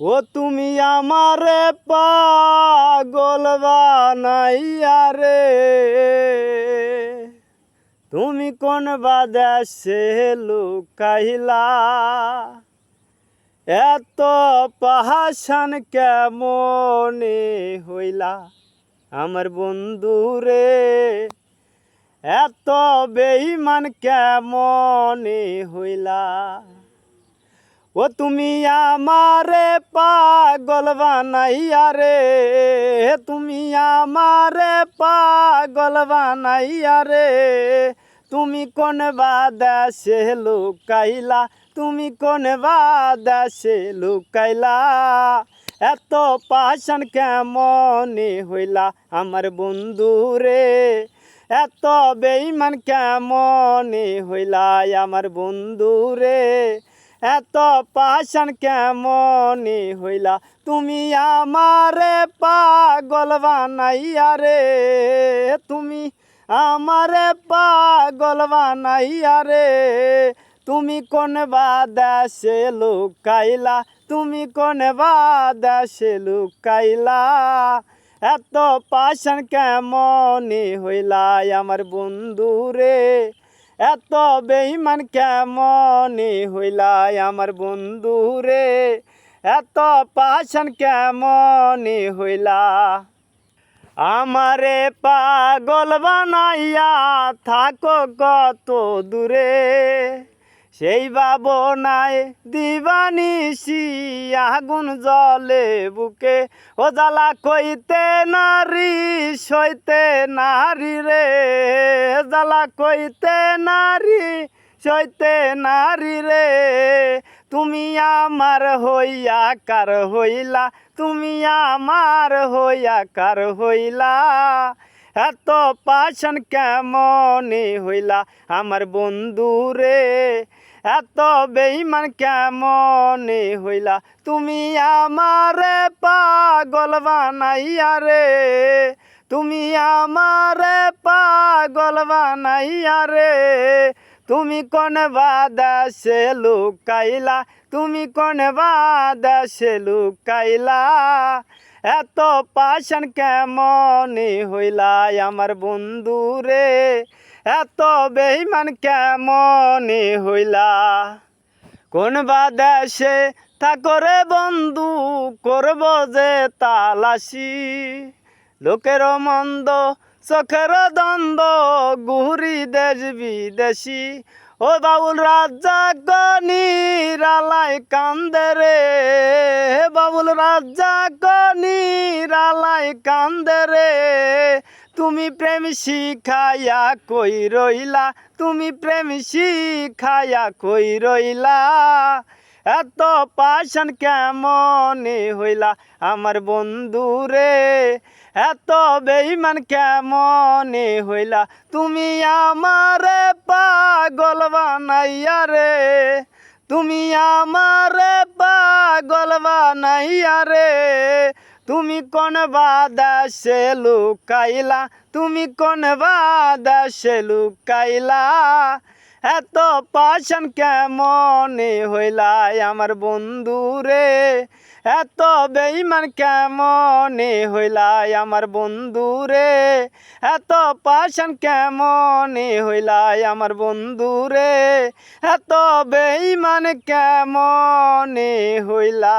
ও তুমি আমারে পাগল বানাইয়া রে। তুমি কোন বাদেশে লুকাইলা? এত পাহাসান কেমনে হইলা? আমার বন্ধু রে এত বেইমান কেমনে হইলা? ও তুমি আমারে পাগল বানাইয়া রে। তুমি আমারে পাগল বানাইয়া রে। তুমি কোন বাদাসে লুকাইলা, তুমি কোন বাদাসে লুকাইলা। এত পাশান কেমনে হইলা আমার বন্ধু রে। এত বেইমান কেমনে হইলা আমার বন্ধু রে। এত পাশান কেমনে হইলা? তুমি আমারে পাগল বানাইয়া রে। তুমি আমারে পাগল বানাইয়া রে। তুমি কোন বাদাসে লুকাইলা? তুমি কোন বাদাসে লুকাইলা? এত পাশান কেমনে হইলা আমার বন্ধু রে এত বেইমান কেমনে হইলা আমার বন্ধু রে এত পাশান কেমনে হইলা? আমারে পাগল বানাইয়া থাকো কত দূরে? সেই ভাবনায় দিবানিসি আগুন জলে বুকে। ও জ্বালা কইতে নারী, সইতে নারী রে। জ্বালা কইতে নারী, সইতে নারী রে। তুমি আমার হইয়া কার হইলা? তুমি আমার হইয়া কার হইলা? এত পাশন কেমনে হইলা আমার বন্ধু রে? এত বেইমান কেমনে হইলা? তুমি আমারে পাগল বানাইয়া রে। তুমি আমারে পাগল বানাইয়া রে। তুমি কোন বাদাসে লুকাইলা? তুমি কোন বাদাসে লুকাইলা? এত পাশান কেমনে হইলা আমার বন্ধু রে এত বেইমান কেমনে হইলা? কোন বাদেশে থাকরে বন্ধু, করব যে তালাশি। লোকের মন্দ, চোখের দ্বন্দ্ব, গুহরি দেশ বিদেশি। ও বাবুল রাজা গনিরালাই কান্দে রে। বাবুল রাজা গনিরালাই কান্দে রে। তুমি প্রেম শিখাইয়া কই রইলা? তুমি প্রেম শিখাইয়া কই রইলা? এত পাশান কেমনে হইলা আমার বন্ধু রে? এত বেইমান কেমনে হইলা? তুমি আমারে পাগল বানাইয়া রে। তুমি আমারে পাগল বানাইয়া রে। তুমি কোন বাদাসে লুকাইলা? তুমি কোন বাদাসে লুকাইলা? এত পাশান কেমনে হইলা আমার বন্ধু রে এত বেইমান কেমনে হইলা আমার বন্ধু রে এত পাশান কেমনে হইলা আমার বন্ধু রে এত বেইমান কেমনে হইলা?